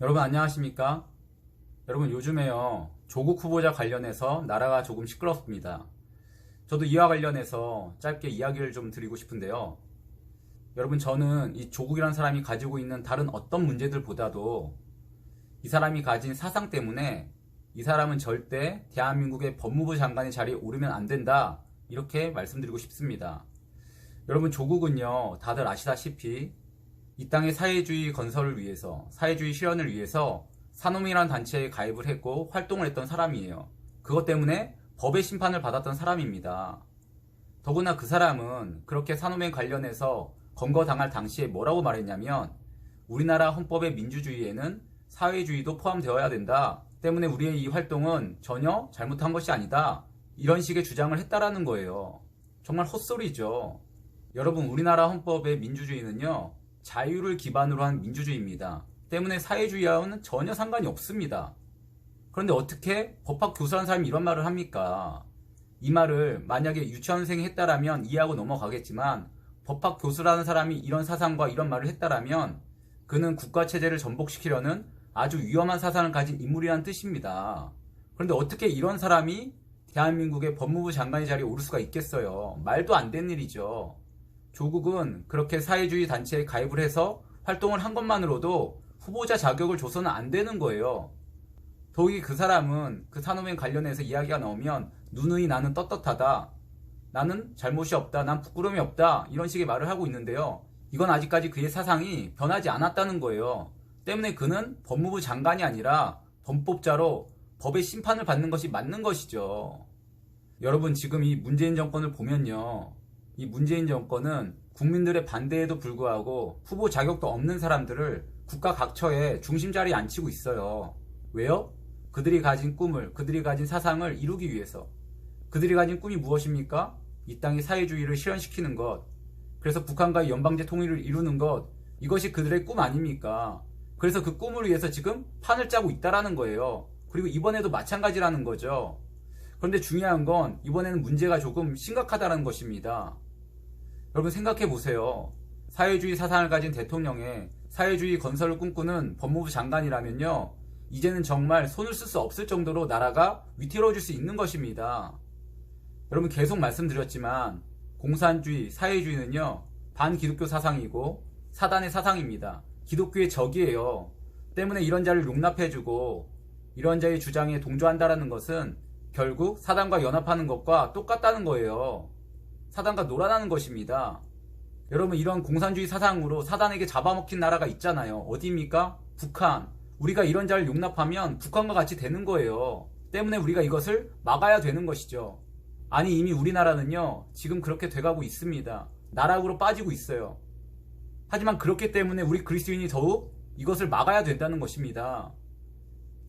여러분 안녕하십니까? 여러분 요즘에요 조국 후보자 관련해서 나라가 조금 시끄럽습니다. 저도 이와 관련해서 짧게 이야기를 좀 드리고 싶은데요. 여러분 저는 이 조국이라는 사람이 가지고 있는 다른 어떤 문제들보다도 이 사람이 가진 사상 때문에 이 사람은 절대 대한민국의 법무부 장관의 자리에 오르면 안 된다 이렇게 말씀드리고 싶습니다. 여러분 조국은요 다들 아시다시피 이 땅의 사회주의 건설을 위해서 사회주의 실현을 위해서 산업이라는 단체에 가입을 했고 활동을 했던 사람이에요. 그것 때문에 법의 심판을 받았던 사람입니다. 더구나 그 사람은 그렇게 산업에 관련해서 검거당할 당시에 뭐라고 말했냐면 우리나라 헌법의 민주주의에는 사회주의도 포함되어야 된다. 때문에 우리의 이 활동은 전혀 잘못한 것이 아니다. 이런 식의 주장을 했다라는 거예요. 정말 헛소리죠. 여러분 우리나라 헌법의 민주주의는요. 자유를 기반으로 한 민주주의입니다. 때문에 사회주의와는 전혀 상관이 없습니다. 그런데 어떻게 법학 교수라는 사람이 이런 말을 합니까? 이 말을 만약에 유치원생이 했다라면 이해하고 넘어가겠지만 법학 교수라는 사람이 이런 사상과 이런 말을 했다라면 그는 국가 체제를 전복시키려는 아주 위험한 사상을 가진 인물이라는 뜻입니다. 그런데 어떻게 이런 사람이 대한민국의 법무부 장관의 자리에 오를 수가 있겠어요? 말도 안 되는 일이죠. 조국은 그렇게 사회주의 단체에 가입을 해서 활동을 한 것만으로도 후보자 자격을 줘서는 안 되는 거예요. 더욱이 그 사람은 그 산업에 관련해서 이야기가 나오면 누누이 나는 떳떳하다. 나는 잘못이 없다. 난 부끄러움이 없다. 이런 식의 말을 하고 있는데요. 이건 아직까지 그의 사상이 변하지 않았다는 거예요. 때문에 그는 법무부 장관이 아니라 범법자로 법의 심판을 받는 것이 맞는 것이죠. 여러분 지금 이 문재인 정권을 보면요. 이 문재인 정권은 국민들의 반대에도 불구하고 후보 자격도 없는 사람들을 국가 각처에 중심 자리에 앉히고 있어요. 왜요? 그들이 가진 꿈을, 그들이 가진 사상을 이루기 위해서. 그들이 가진 꿈이 무엇입니까? 이 땅의 사회주의를 실현시키는 것. 그래서 북한과의 연방제 통일을 이루는 것. 이것이 그들의 꿈 아닙니까? 그래서 그 꿈을 위해서 지금 판을 짜고 있다라는 거예요. 그리고 이번에도 마찬가지라는 거죠. 그런데 중요한 건 이번에는 문제가 조금 심각하다는 것입니다. 여러분 생각해 보세요. 사회주의 사상을 가진 대통령의 사회주의 건설을 꿈꾸는 법무부 장관이라면요. 이제는 정말 손을 쓸 수 없을 정도로 나라가 위태로워질 수 있는 것입니다. 여러분 계속 말씀드렸지만 공산주의, 사회주의는요. 반기독교 사상이고 사단의 사상입니다. 기독교의 적이에요. 때문에 이런 자를 용납해주고 이런 자의 주장에 동조한다라는 것은 결국 사단과 연합하는 것과 똑같다는 거예요. 사단과 놀아나는 것입니다. 여러분 이런 공산주의 사상으로 사단에게 잡아먹힌 나라가 있잖아요. 어디입니까? 북한. 우리가 이런 자를 용납하면 북한과 같이 되는 거예요. 때문에 우리가 이것을 막아야 되는 것이죠. 아니 이미 우리나라는요. 지금 그렇게 돼가고 있습니다. 나락으로 빠지고 있어요. 하지만 그렇기 때문에 우리 그리스도인이 더욱 이것을 막아야 된다는 것입니다.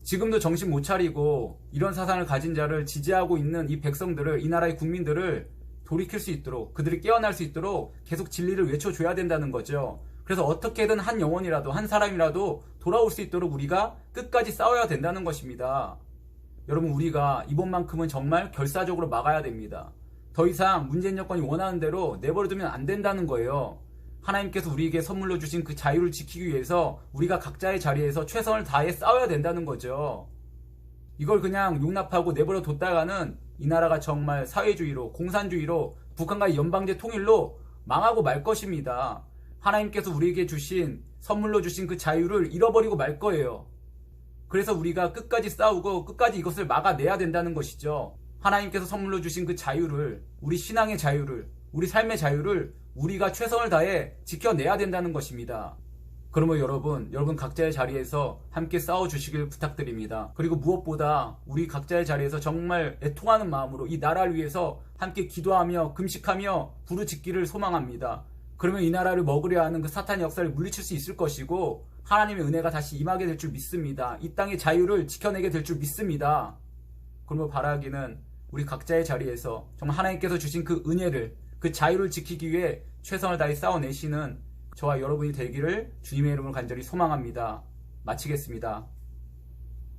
지금도 정신 못 차리고 이런 사상을 가진 자를 지지하고 있는 이 백성들을 이 나라의 국민들을 돌이킬 수 있도록 그들이 깨어날 수 있도록 계속 진리를 외쳐줘야 된다는 거죠. 그래서 어떻게든 한 영혼이라도 한 사람이라도 돌아올 수 있도록 우리가 끝까지 싸워야 된다는 것입니다. 여러분 우리가 이번만큼은 정말 결사적으로 막아야 됩니다. 더 이상 문재인 여건이 원하는 대로 내버려두면 안 된다는 거예요. 하나님께서 우리에게 선물로 주신 그 자유를 지키기 위해서 우리가 각자의 자리에서 최선을 다해 싸워야 된다는 거죠. 이걸 그냥 용납하고 내버려 뒀다가는 이 나라가 정말 사회주의로 공산주의로 북한과의 연방제 통일로 망하고 말 것입니다. 하나님께서 우리에게 주신 선물로 주신 그 자유를 잃어버리고 말 거예요. 그래서 우리가 끝까지 싸우고 끝까지 이것을 막아내야 된다는 것이죠. 하나님께서 선물로 주신 그 자유를 우리 신앙의 자유를 우리 삶의 자유를 우리가 최선을 다해 지켜내야 된다는 것입니다. 그러면 여러분, 여러분 각자의 자리에서 함께 싸워주시길 부탁드립니다. 그리고 무엇보다 우리 각자의 자리에서 정말 애통하는 마음으로 이 나라를 위해서 함께 기도하며 금식하며 부르짖기를 소망합니다. 그러면 이 나라를 먹으려 하는 그 사탄의 역사를 물리칠 수 있을 것이고 하나님의 은혜가 다시 임하게 될 줄 믿습니다. 이 땅의 자유를 지켜내게 될 줄 믿습니다. 그러면 바라기는 우리 각자의 자리에서 정말 하나님께서 주신 그 은혜를 그 자유를 지키기 위해 최선을 다해 싸워내시는 저와 여러분이 되기를 주님의 이름으로 간절히 소망합니다. 마치겠습니다.